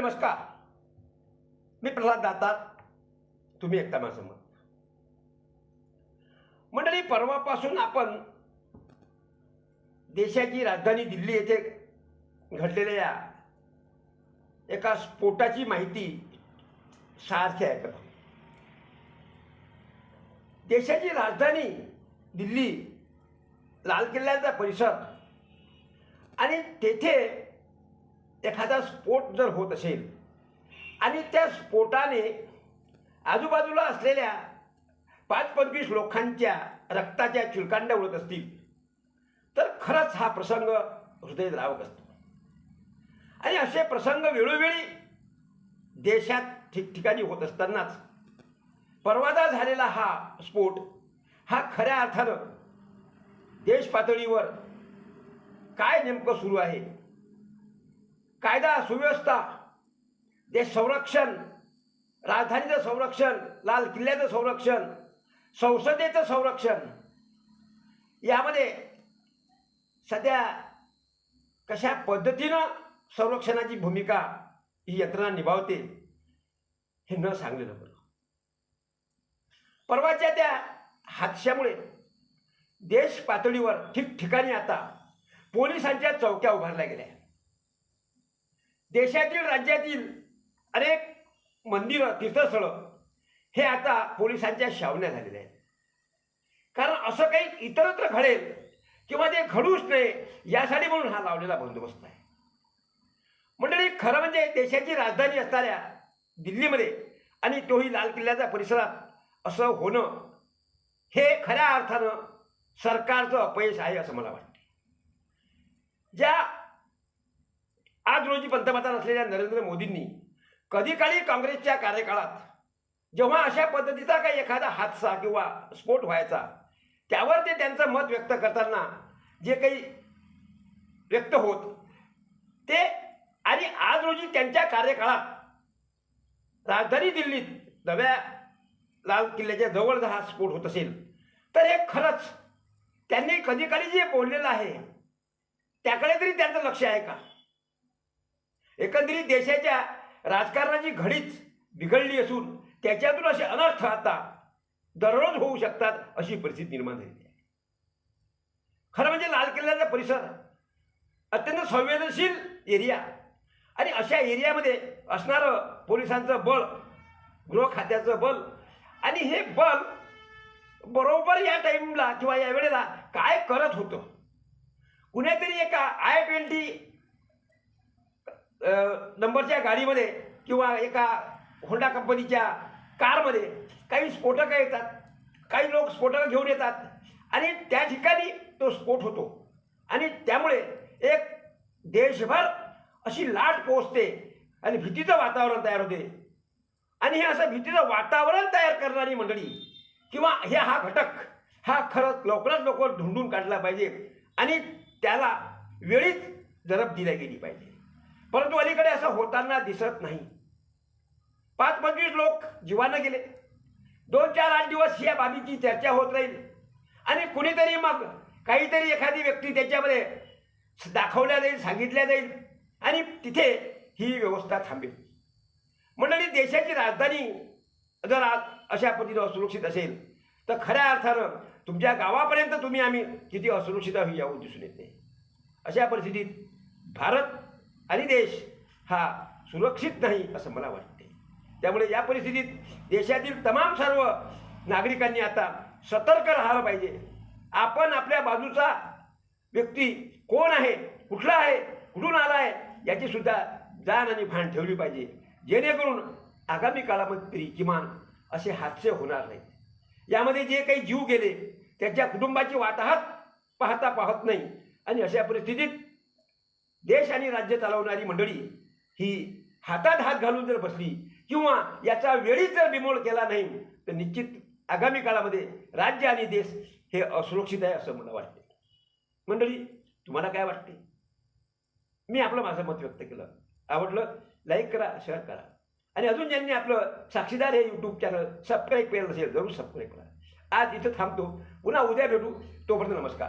नमस्कार. मी प्रल्हाद दातार. तुम्ही एकता माझं मंडळी परवापासून आपण देशाची राजधानी दिल्ली येथे घडलेल्या एका स्फोटाची माहिती सारखी ऐकत देशाची राजधानी दिल्ली लाल किल्ल्याचा परिसर आणि तेथे एखादा स्फोट जर होत असेल आणि त्या स्फोटाने आजूबाजूला असलेल्या पाच पंचवीस लोकांच्या रक्ताच्या चिळकांड्या उडत असतील तर खरंच हा प्रसंग हृदयद्रावक असतो. आणि असे प्रसंग वेळोवेळी देशात ठिकठिकाणी होत असतानाच परवादा झालेला हा स्फोट हा खऱ्या अर्थानं देश पातळीवर काय नेमकं सुरू आहे कायदा सुव्यवस्था देश संरक्षण राजधानीचं संरक्षण लाल किल्ल्याचं संरक्षण संसदेचं संरक्षण यामध्ये सध्या कशा पद्धतीनं संरक्षणाची भूमिका ही यंत्रणा निभावते हे न सांगलेलं बरं. परवाच्या त्या हादशामुळे देश पातळीवर ठिकठिकाणी आता पोलिसांच्या चौक्या उभारल्या गेल्या. देशातील राज्यातील अनेक मंदिरं तीर्थस्थळं हे आता पोलिसांच्या शावण्या झालेल्या आहेत. कारण असं काही इतरत्र घडेल किंवा ते घडूच नये यासाठी म्हणून हा लावलेला बंदोबस्त आहे. मंडळी खरं म्हणजे देशाची राजधानी असणाऱ्या दिल्लीमध्ये आणि तोही लाल किल्ल्याच्या परिसरात असं होणं हे खऱ्या अर्थानं सरकारचं अपयश आहे असं मला वाटते. ज्या आज रोजी पंतप्रधान असलेल्या नरेंद्र मोदींनी कधी काळी काँग्रेसच्या कार्यकाळात जेव्हा अशा पद्धतीचा काही एखादा हादसा किंवा स्फोट व्हायचा त्यावर ते त्यांचं मत व्यक्त करताना जे काही व्यक्त होत ते आणि आज रोजी त्यांच्या कार्यकाळात राजधानी दिल्लीत नव्या लाल किल्ल्याच्या जवळ जर हा स्फोट होत असेल तर हे खरंच त्यांनी कधी काळी जे बोललेलं आहे त्याकडे तरी त्यांचं लक्ष आहे का? एकंदरीत देशाच्या राजकारणाची घडीच बिघडली असून त्याच्यातून असे अनर्थ आता दररोज होऊ शकतात अशी परिस्थिती निर्माण झालेली आहे. खरं म्हणजे लाल किल्ल्याचा परिसर अत्यंत संवेदनशील एरिया आणि अशा एरियामध्ये असणारं पोलिसांचं बळ गृह खात्याचं बल आणि हे बल बरोबर या टाईमला किंवा या वेळेला काय करत होतं? कुणीतरी एका आय ट्वेंटी नंबरच्या गाडीमध्ये किंवा एका होंडा कंपनीच्या कारमध्ये काही स्फोटकं येतात काही लोक स्फोटकं घेऊन येतात आणि त्या ठिकाणी तो स्फोट होतो. आणि त्यामुळे एक देशभर अशी लाट पोचते आणि भीतीचं वातावरण तयार होते. आणि हे असं भीतीचं वातावरण तयार करणारी मंडळी किंवा हे हा घटक हा खरंच लवकरात लवकर ढुंढून काढला पाहिजे आणि त्याला वेळीच जरब दिल्या गेली पाहिजे. परंतु अलीकडे असं होताना दिसत नाही. पाच पंचवीस लोक जीवानं गेले. दोन चार आठ दिवस या बाबीची चर्चा होत राहील. आणि कुणीतरी मग काहीतरी एखादी व्यक्ती त्याच्यामध्ये दाखवल्या जाईल सांगितल्या जाईल. आणि तिथे ही व्यवस्था थांबेल. मंडळी देशाची राजधानी जर आज अशा पद्धतीनं असुरक्षित असेल तर खऱ्या अर्थानं तुमच्या गावापर्यंत तुम्ही आम्ही किती असुरक्षित आहोत यावर दिसून येते. अशा परिस्थितीत भारत आणि देश हा सुरक्षित नाही असं मला वाटते त्यामुळे या परिस्थितीत देशातील तमाम सर्व नागरिकांनी आता सतर्क राहायला पाहिजे. आपण आपल्या बाजूचा व्यक्ती कोण आहे कुठला आहे कुठून आला आहे याची सुद्धा जाण आणि भान ठेवली पाहिजे. जेणेकरून आगामी काळामध्ये तरी किमान असे हादसे होणार नाहीत. यामध्ये जे काही जीव गेले त्याच्या कुटुंबाची वाताहत पाहता पाहत नाही. आणि अशा परिस्थितीत देश आणि राज्य चालवणारी मंडळी ही हातात हात घालून जर बसली किंवा याचा वेळीच जर बिमोड केला नाही तर निश्चित आगामी काळामध्ये राज्य आणि देश हे असुरक्षित आहे असं मला वाटते मंडळी तुम्हाला काय वाटते मी आपलं माझं मत व्यक्त केलं. आवडलं? लाईक करा शेअर करा. आणि अजून ज्यांनी आपलं साक्षीदार हे यूट्यूब चॅनल सबस्क्राईब केलं असेल जरूर सबस्क्राईब करा. आज इथं थांबतो. पुन्हा उद्या भेटू. तोपर्यंत नमस्कार.